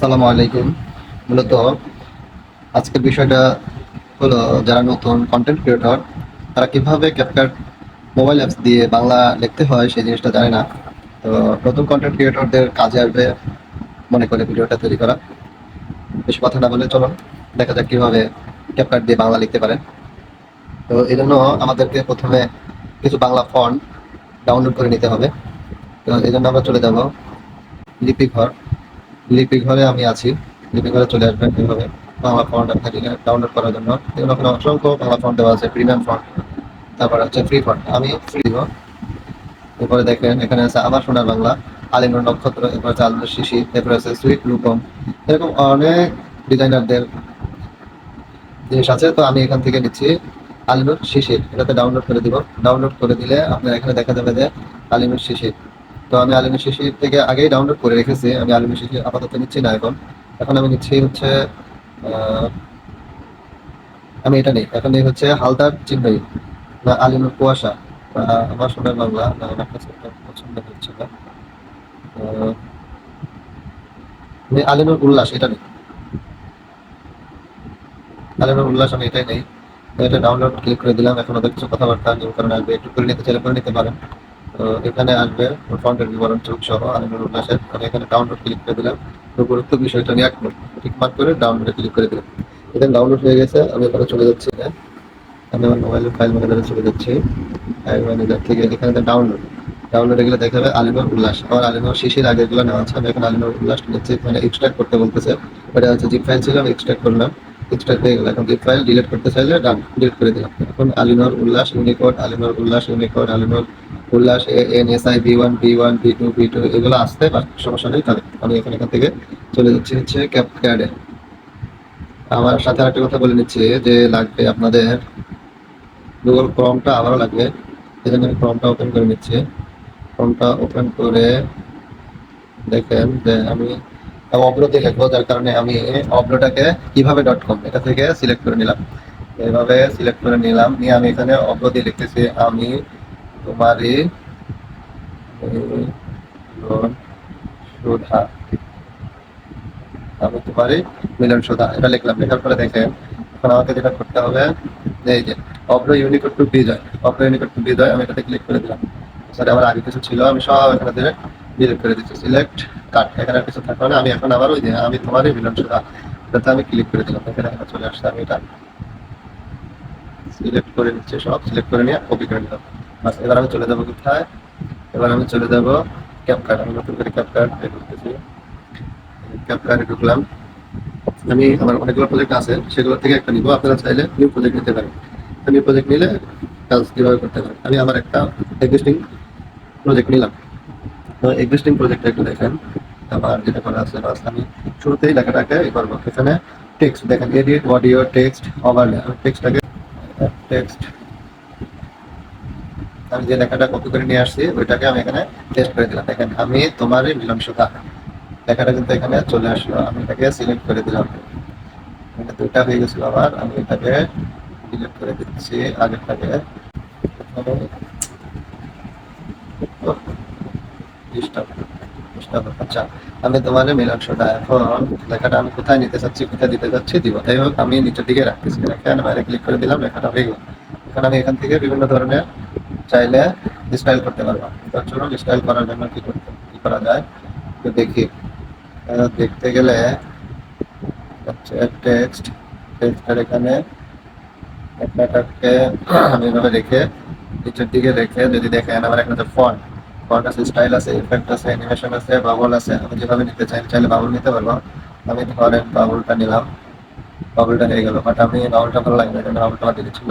আসসালামু আলাইকুম। মূলত আজকের বিষয়টা হলো যারা নতুন কন্টেন্ট ক্রিয়েটর তারা কীভাবে ক্যাপকাট মোবাইল অ্যাপস দিয়ে বাংলা লিখতে হয় সেই জিনিসটা জানে না। তো নতুন কন্টেন্ট ক্রিয়েটরদের কাজে আসবে মনে করে ভিডিওটা তৈরি করা। বেশি কথা না বলে চলো, দেখা যাক কীভাবে ক্যাপকাট দিয়ে বাংলা লিখতে পারেন। তো এই জন্য আমাদেরকে প্রথমে কিছু বাংলা ফন্ট ডাউনলোড করে নিতে হবে। তো এই জন্য আমরা চলে যাব লিপি ঘর। লিপি ঘরে আমি আছি। লিপি ঘরে চলে আসবেন এইভাবে বাংলা ফন্ট আপনাকে ডাউনলোড করার জন্য। এগুলো অসংখ্য বাংলা ফন্ট দেওয়া আছে প্রিমিয়াম ফন্ট তারপরে হচ্ছে ফ্রি ফন্ট আমি ফ্রি দিব এরপরে দেখেন, এখানে আছে আমার সোনার বাংলা, আলিঙ্গন নক্ষত্র, এরপর আছে শিশি, এরপরে আছে সুইট রূপম। এরকম অনেক ডিজাইনারদের জিনিস আছে। তো আমি এখান থেকে নিচ্ছি আলিনুর শিশির। এটাতে ডাউনলোড করে দিব। ডাউনলোড করে দিলে আপনার এখানে দেখা যাবে যে আলিনুর শিশির। তো আমি আলিনুর শিশির থেকে আগেই ডাউনলোড করে রেখেছি। আমি আলিনুর শিশির আপাতত নিচ্ছি না এখন। এখন আমি নিচ্ছি হচ্ছে আমি এটা নেই। এখন এই হচ্ছে হালদার চিহ্নই না আলিনুর কুয়াশা। আমার সোনার বাংলা, না, আমার কাছে পছন্দ হচ্ছে না। আলিনুর উল্লাস, এটা নেই। আলিনুর উল্লাস আমি এটাই নেই। এটা ডাউনলোড ক্লিক করে দিলাম। এখন ওদের কিছু কথাবার্তা নিয়ম কারণে আসবে, একটু করে নিতে চাইলে করে নিতে পারেন। এখানে আসবে ফ্রন্টের বিবরণ চোখ সহ আলিনুর উল্লাসের আমি এখানে ডাউনলোড ক্লিক করে দিলাম। তো গুরুত্ব বিষয়টা নিয়ে একমত ঠিক মার্ক করে ডাউনলোডে ক্লিক করে দিলাম। এখানে ডাউনলোড হয়ে গেছে, আমি এখানে চলে যাচ্ছি আমি আমার মোবাইলের ফাইল ম্যানেজারে চলে যাচ্ছি। ফাইল ম্যানেজার থেকে এখানে ডাউনলোড ডাউনলোডে গেলে দেখা যাবে উল্লাস। আমার আলিনুর শিশির আগেরগুলো নেওয়া আছে। আমি এখন আলিনুর উল্লাস নিচ্ছি মানে এক্সট্রাক্ট করতে বলতেছে। ওটা হচ্ছে জিপ ফাইল ছিল, আমি এক্সট্রাক্ট করলাম। এক্সট্রাক্ট হয়ে গেল। এখন জিপ ফাইল ডিলিট করতে চাইলে ডান ডিলিট করে দিলাম। এখন আলিনুর উল্লাস Unicode Alinur Ullas Unicode Alinur Ullas N S I B one B one, B two B two, এগুলো আসতে সমস্যা নেই, তাহলে আমি এখন এখান থেকে চলে যাচ্ছি হচ্ছে ক্যাপ ক্যাডে আমার সাথে আরেকটা কথা বলে নিচ্ছি, যে লাগবে আপনাদের গুগল ক্রমটা আবারও লাগবে এই আমি ক্রমটা ওপেন করে নিচ্ছি। ক্রমটা ওপেন করে দেখেন, যে আমি অব্র দিয়ে লিখব যার কারণে আমি অব্রটাকে কীভাবে ডট কম এটা থেকে সিলেক্ট করে নিলাম। এভাবে সিলেক্ট করে নিলাম, নিয়ে আমি এখানে অব্র দিয়ে লিখতেছি, আমি তোমারই মিলন আমি তোমারই মিলন সুধা এটা লিখলাম। লেখার পরে দেখেন, এখন আমাকে যেটা করতে হবে, এই যে অব্র ইউনিকোড টু বিজয়। অব্র ইউনিকোড টু বিজয়, আমি এটাতে ক্লিক করে দিলাম। স্যার আমার আগে কিছু ছিল, আমি সব এখানে দিয়ে ডিলিট করে দিচ্ছি। সিলেক্ট কাট এখানে কিছু থাকবে না। আমি এখন আবার ওই যে, আমি তোমারই মিলন সুধা এটাতে আমি ক্লিক করে দিলাম। এখানে চলে আসছে, আমি এটা সিলেক্ট করে নিচ্ছি সব। সিলেক্ট করে নিয়ে কপি করে নিলাম। এবার আমি চলে যাব কোথায়? এবার আমি চলে যাব ক্যাপকার্ড আমি নতুন করে ক্যাপকার্ড ঢুকতেছি ক্যাপকার্ডে ঢুকলাম। আমি, আমার অনেকগুলো প্রজেক্ট আছে, সেগুলো থেকে একটা নিবো। আপনারা চাইলে নিউ প্রজেক্ট নিতে পারেন। নিউ প্রজেক্ট নিলে কাজ কীভাবে করতে পারেন? আমি আমার একটা এক্সিস্টিং প্রজেক্ট নিলাম। তো এক্সিস্টিং প্রজেক্টটা একটু দেখেন। আমার যেটা করা আছে বাস আমি শুরুতেই লেখাটাকে করব এখানে টেক্সট দেখেন এডিট অডিও টেক্সট ওভারলে টেক্সটটাকে টেক্সট আমি যে লেখাটা কপি করে নিয়ে আসছি, ওইটাকে আমি এখানে টেস্ট করে দিলাম। দেখেন, আমি তোমারই মিলন লেখাটা কিন্তু এখানে চলে আসলো। আমি এটাকে সিলেক্ট করে দিলাম। দুইটা হয়ে গেছিল আবার। আমি এটাকে ডিলিট করে দিচ্ছি। আগেরটাকে। আচ্ছা। আমি তোমার মিলন এখন লেখাটা আমি কোথায় নিতে চাচ্ছি, কোথায় দিতে চাচ্ছি, দিব। তাই হোক, আমি নিচের দিকে রাখতেছি। এখানে বাইরে ক্লিক করে দিলাম, লেখাটা হয়ে গেল। এখন আমি এখান থেকে বিভিন্ন ধরনের চাইলে স্টাইল করতে পারব। তার জন্য স্টাইল করার জন্য কি করতে কি করা যায়? তো দেখি। দেখতে গেলে টেক্সট টেক্সটের এখানে আমি এভাবে রেখে নিচের দিকে রেখে যদি দেখেন আমার এখানে ফন্ট ফন্ট আছে স্টাইল আছে ইফেক্ট আছে অ্যানিমেশন আছে বাবল আছে, আমি যেভাবে নিতে চাই, চাইলে বাবল নিতে পারব। আমি ধরেন বাবলটা নিলাম। বাবলটা হয়ে গেল বাট আমি বাবলটা ভালো লাগে না বাবলটা আমার ছিল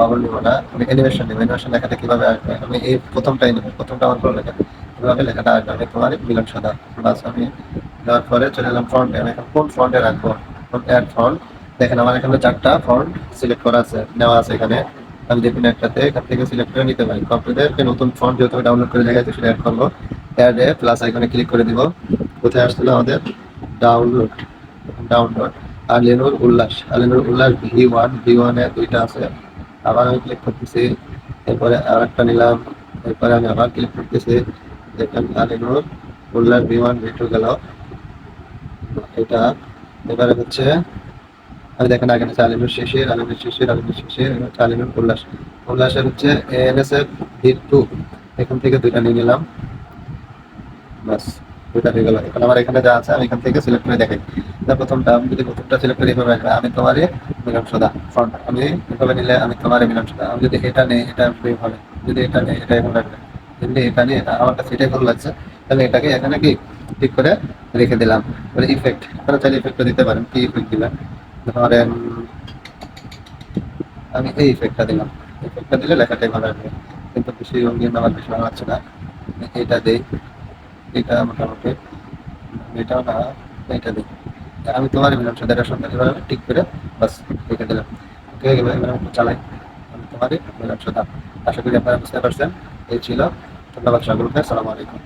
বাবল নিব না। আমি অ্যানিমেশন নিব অ্যানিমেশন লেখাটা কীভাবে আসবে? আমি এই প্রথমটাই নেব, প্রথমটা আমার ভালো লাগে কীভাবে লেখাটা আসবে, আমি তোমার মিলন সাদা। বাস আমি দেওয়ার পরে চলে এলাম ফ্রন্টে আমি এখন কোন ফ্রন্টে রাখব? অ্যাড ফ্রন্ট দেখেন আমার এখানে চারটা ফ্রন্ট সিলেক্ট করা আছে, নেওয়া আছে এখানে। আমি যে কোনো একটাতে, এখান থেকে সিলেক্ট করে নিতে পারি। কম্পিউটার নতুন ফন্ট যেহেতু ডাউনলোড করে দেখাচ্ছি সেটা অ্যাড করব। অ্যাড প্লাস আইকনে ক্লিক করে দিব। কোথায় আসছিল আমাদের? ডাউনলোড ডাউনলোড আলিনুর উল্লাস। আলিনুর উল্লাস ভি ওয়ান ভি ওয়ানে দুইটা আছে। আবার আমি ক্লিক করতেছি, এরপরে আর একটা নিলাম, এরপরে আমি আবার ক্লিক করতেছি, দেখেন আলিনুর উল্লাস ভি ওয়ান ভি টু গেল। এটা এবারে হচ্ছে, আমি দেখেন আগে আছে আলিমের শেষের আলিমের শেষের আলিমের শেষের হচ্ছে আলিমের উল্লাস উল্লাসের হচ্ছে এনএসএফ ডি টু এখান থেকে দুইটা নিয়ে নিলাম। বাস দুইটা হয়ে গেল। এখন আমার এখানে যা আছে, আমি এখান থেকে সিলেক্ট করে দেখাই। তার প্রথমটা, আমি যদি প্রথমটা সিলেক্ট করি, এভাবে আমি তোমারই মিলন সদা ফ্রন্ট আমি এভাবে নিলে আমি তোমারই মিলন সদা। আমি যদি এটা নেই, এটা হবে। যদি এটা নেই এটা এভাবে রাখবে যদি এটা নিয়ে এটা আমার কাছে এটাই ভালো লাগছে। তাহলে এটাকে এখানে কি? ঠিক করে রেখে দিলাম। তাহলে ইফেক্ট আপনারা চাইলে ইফেক্ট দিতে পারেন। কি ইফেক্ট দিবেন ধরেন, আমি এই ইফেক্টটা দিলাম। ইফেক্টটা দিলে লেখাটাই ভালো লাগবে। কিন্তু বেশি রঙিন আমার বেশি ভালো লাগছে না। এটা দেই। এটা মোটামুটি এটাও না, এটা দিই আমি তোমার মিলাম সাথে এটা সন্ধ্যা ঠিক করে বাস রেখে দিলাম। ওকে, এবার এবার আমি চালাই। আমি তোমারই মিলাম সাথে আশা করি আপনারা বুঝতে পারছেন। এই ছিল। ধন্যবাদ সকলকে। সালাম আলাইকুম।